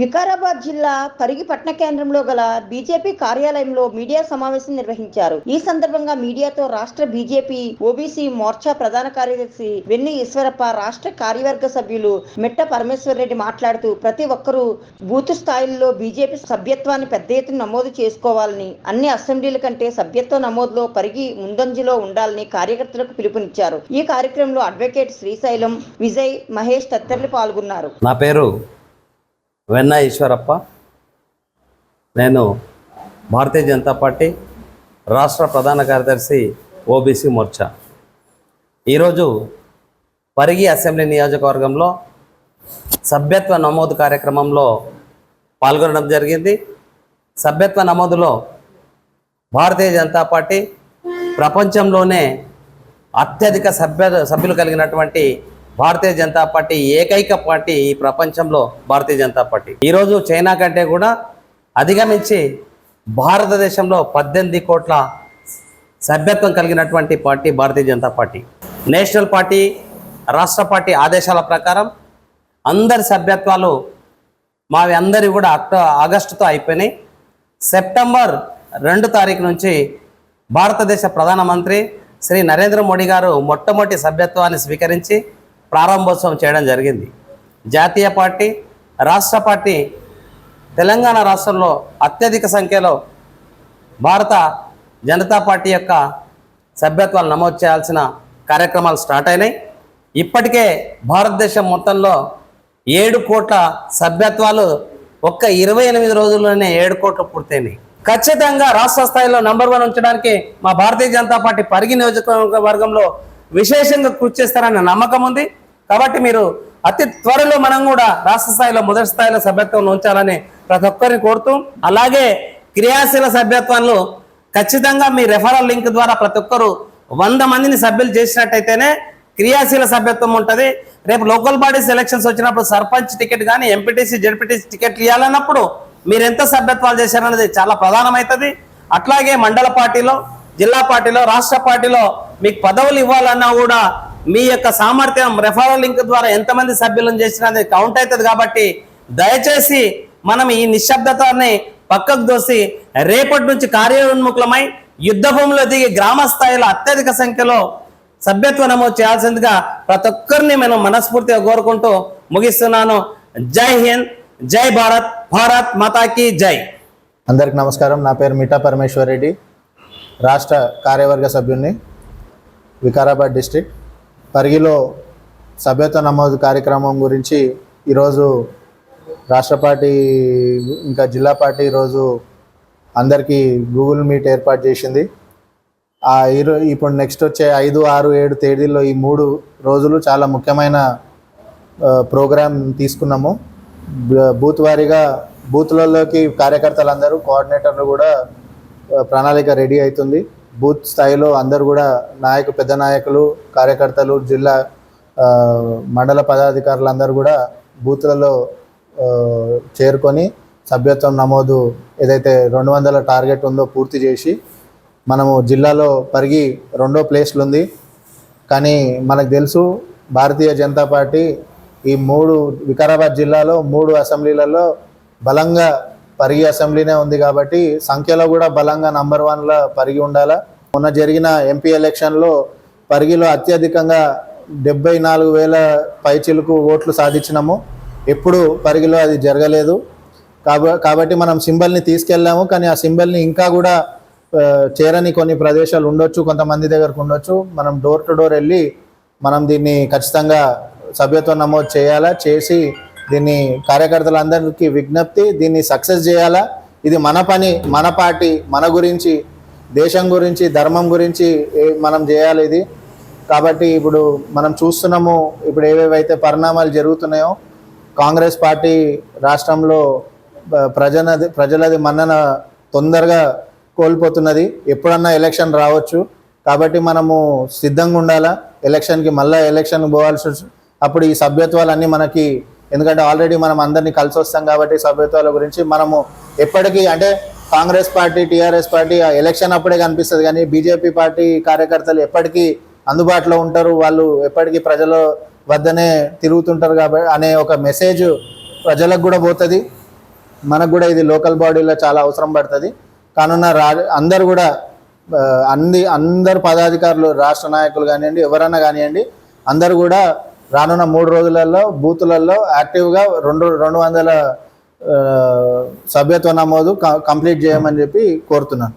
వికారాబాద్ జిల్లా పరిగి పట్టణ కేంద్రంలో గల బీజేపీ కార్యాలయంలో మీడియా సమావేశం నిర్వహించారు. ఈ సందర్భంగా మీడియాతో రాష్ట్ర బీజేపీ ఓబీసీ మోర్చా ప్రధాన కార్యదర్శి వెన్ని ఈశ్వరప్ప రాష్ట్ర కార్యవర్గ సభ్యులు మిట్ట పరమేశ్వర్ రెడ్డి మాట్లాడుతూ ప్రతి ఒక్కరూ బూత్ స్థాయిల్లో బీజేపీ సభ్యత్వాన్ని పెద్ద ఎత్తున నమోదు చేసుకోవాలని అన్ని అసెంబ్లీల కంటే సభ్యత్వ నమోదులో పరిగి ముందంజలో ఉండాలని కార్యకర్తలకు పిలుపునిచ్చారు. ఈ కార్యక్రమంలో అడ్వకేట్ శ్రీశైలం విజయ్ మహేష్ తదితరులు పాల్గొన్నారు. నా పేరు వెన్న ఈశ్వరప్ప. నేను భారతీయ జనతా పార్టీ రాష్ట్ర ప్రధాన కార్యదర్శి ఓబీసీ మోర్చా. ఈరోజు పరిగి అసెంబ్లీ నియోజకవర్గంలో సభ్యత్వ నమోదు కార్యక్రమంలో పాల్గొనడం జరిగింది. సభ్యత్వ నమోదులో భారతీయ జనతా పార్టీ ప్రపంచంలోనే అత్యధిక సభ్య సభ్యులు కలిగినటువంటి భారతీయ జనతా పార్టీ ఏకైక పార్టీ ఈ ప్రపంచంలో భారతీయ జనతా పార్టీ. ఈరోజు చైనా కంటే కూడా అధిగమించి భారతదేశంలో పద్దెనిమిది కోట్ల సభ్యత్వం కలిగినటువంటి party Bharatiya Janata party. National party రాష్ట్ర పార్టీ ఆదేశాల ప్రకారం అందరి సభ్యత్వాలు మావి అందరి కూడా అక్టో ఆగస్టుతో అయిపోయినాయి. సెప్టెంబర్ రెండు తారీఖు నుంచి భారతదేశ ప్రధానమంత్రి శ్రీ నరేంద్ర మోడీ గారు మొట్టమొదటి సభ్యత్వాన్ని స్వీకరించి ప్రారంభోత్సవం చేయడం జరిగింది. జాతీయ పార్టీ రాష్ట్ర పార్టీ తెలంగాణ రాష్ట్రంలో అత్యధిక సంఖ్యలో భారత జనతా పార్టీ యొక్క సభ్యత్వాలు నమోదు చేయాల్సిన కార్యక్రమాలు స్టార్ట్ అయినాయి. ఇప్పటికే భారతదేశం మొత్తంలో ఏడు కోట్ల సభ్యత్వాలు ఒక్క ఇరవై ఎనిమిది రోజుల్లోనే ఏడు కోట్లు పూర్తయినాయి. ఖచ్చితంగా రాష్ట్ర స్థాయిలో నంబర్ వన్ ఉంచడానికి మా భారతీయ జనతా పార్టీ పరిగి నియోజకవర్గంలో విశేషంగా కృషి చేస్తారనే నమ్మకం ఉంది. కాబట్టి మీరు అతి త్వరలో మనం కూడా రాష్ట్ర స్థాయిలో మొదటి స్థాయిలో సభ్యత్వం ఉంచాలని ప్రతి ఒక్కరిని కోరుతూ అలాగే క్రియాశీల సభ్యత్వంలో ఖచ్చితంగా మీ రెఫరల్ లింక్ ద్వారా ప్రతి ఒక్కరు వంద మందిని సభ్యులు చేసినట్టయితేనే క్రియాశీల సభ్యత్వం ఉంటుంది. రేపు లోకల్ బాడీస్ ఎలక్షన్స్ వచ్చినప్పుడు సర్పంచ్ టికెట్ కానీ ఎంపీటీసీ జడ్పీటీసీ టికెట్ ఇవ్వాలన్నప్పుడు మీరు ఎంత సభ్యత్వాలు చేశారనేది చాలా ప్రధానమవుతుంది అట్లాగే మండల పార్టీలో జిల్లా పార్టీలో రాష్ట్ర పార్టీలో మీకు పదవులు ఇవ్వాలన్నా కూడా మీ యొక్క సామర్థ్యం రెఫరల్ లింక్ ద్వారా ఎంతమంది సభ్యులను చేసినది కౌంట్ అవుతుంది కాబట్టి దయచేసి మనం ఈ నిశ్శబ్దతని పక్కకు దోసి రేపటి నుంచి కార్యోన్ముఖులమై యుద్ధ భూమిలో దిగి గ్రామ స్థాయిలో అత్యధిక సంఖ్యలో సభ్యత్వ నమోదు చేయాల్సిందిగా ప్రతి ఒక్కరిని నేను మనస్ఫూర్తిగా కోరుకుంటూ ముగిస్తున్నాను. జై హింద్ జై భారత్ భారత్ మాతాకి జై. అందరికి నమస్కారం. నా పేరు మిఠా పరమేశ్వర్ రెడ్డి రాష్ట్ర కార్యవర్గ సభ్యుణ్ణి వికారాబాద్ డిస్ట్రిక్ట్. పరిగిలో సభ్యత్వ నమోదు కార్యక్రమం గురించి ఈరోజు రాష్ట్ర పార్టీ ఇంకా జిల్లా పార్టీ ఈరోజు అందరికీ గూగుల్ మీట్ ఏర్పాటు చేసింది. ఆ ఈరో ఇప్పుడు నెక్స్ట్ వచ్చే ఐదు ఆరు ఏడు తేదీల్లో ఈ మూడు రోజులు చాలా ముఖ్యమైన ప్రోగ్రాం తీసుకున్నాము. బూత్ వారీగా బూత్లలోకి కార్యకర్తలందరూ కోఆర్డినేటర్లు కూడా ప్రణాళిక రెడీ అవుతుంది. బూత్ స్థాయిలో అందరూ కూడా నాయకు పెద్ద నాయకులు కార్యకర్తలు జిల్లా మండల పదాధికారులు అందరూ కూడా బూత్లలో చేరుకొని సభ్యత్వం నమోదు ఏదైతే రెండు వందల టార్గెట్ ఉందో పూర్తి చేసి మనము జిల్లాలో పరిగి రెండో ప్లేస్లు ఉంది. కానీ మనకు తెలుసు భారతీయ జనతా పార్టీ ఈ మూడు వికారాబాద్ జిల్లాలో మూడు అసెంబ్లీలలో బలంగా పరిగి అసెంబ్లీనే ఉంది కాబట్టి సంఖ్యలో కూడా బలంగా నంబర్ వన్లో పరిగి ఉండాలా? మొన్న జరిగిన ఎంపీ ఎలక్షన్లో పరిగిలో అత్యధికంగా డెబ్బై నాలుగు వేల పైచిలకు ఓట్లు సాధించినాము. ఎప్పుడు పరిగిలో అది జరగలేదు. కాబ కాబట్టి మనం సింబల్ని తీసుకెళ్ళాము. కానీ ఆ సింబల్ని ఇంకా కూడా చేరని కొన్ని ప్రదేశాలు ఉండొచ్చు కొంతమంది దగ్గరకు ఉండొచ్చు. మనం డోర్ టు డోర్ వెళ్ళి మనం దీన్ని ఖచ్చితంగా సభ్యత్వం నమోదు చేయాలా? చేసి దీన్ని కార్యకర్తలందరికీ విజ్ఞప్తి దీన్ని సక్సెస్ చేయాలా? ఇది మన పని మన పార్టీ మన గురించి దేశం గురించి ధర్మం గురించి మనం చేయాలి ఇది. కాబట్టి ఇప్పుడు మనం చూస్తున్నాము ఇప్పుడు ఏవేవైతే పరిణామాలు జరుగుతున్నాయో కాంగ్రెస్ పార్టీ రాష్ట్రంలో బ- ప్రజలది ప్రజలది మన్నన తొందరగా కోల్పోతున్నది. ఎప్పుడన్నా ఎలక్షన్ రావచ్చు. కాబట్టి మనము సిద్ధంగా ఉండాలా? ఎలక్షన్కి మళ్ళీ ఎలక్షన్ పోవాల్సి అప్పుడు ఈ సభ్యత్వాలన్నీ మనకి ఎందుకంటే ఆల్రెడీ మనం అందరినీ కలిసి వస్తాం కాబట్టి సభ్యత్వాల గురించి మనము ఎప్పటికీ అంటే కాంగ్రెస్ పార్టీ టీఆర్ఎస్ పార్టీ ఆ ఎలక్షన్ అప్పుడే కనిపిస్తుంది కానీ బీజేపీ పార్టీ కార్యకర్తలు ఎప్పటికీ అందుబాటులో ఉంటారు. వాళ్ళు ఎప్పటికీ ప్రజల వద్దనే తిరుగుతుంటారు కాబట్టి అనే ఒక మెసేజ్ ప్రజలకు కూడా పోతుంది. మనకు కూడా ఇది లోకల్ బాడీలో చాలా అవసరం పడుతుంది. కానున్న రా అందరు కూడా అంది అన్ని అందరు పదాధికారులు రాష్ట్ర నాయకులు కానివ్వండి ఎవరన్నా కానివ్వండి అందరు కూడా రానున్న మూడు రోజులలో బూతులలో యాక్టివ్గా రెండు రెండు వందల సభ్యత్వ నమోదు కంప్లీట్ చేయమని చెప్పి కోరుతున్నాను.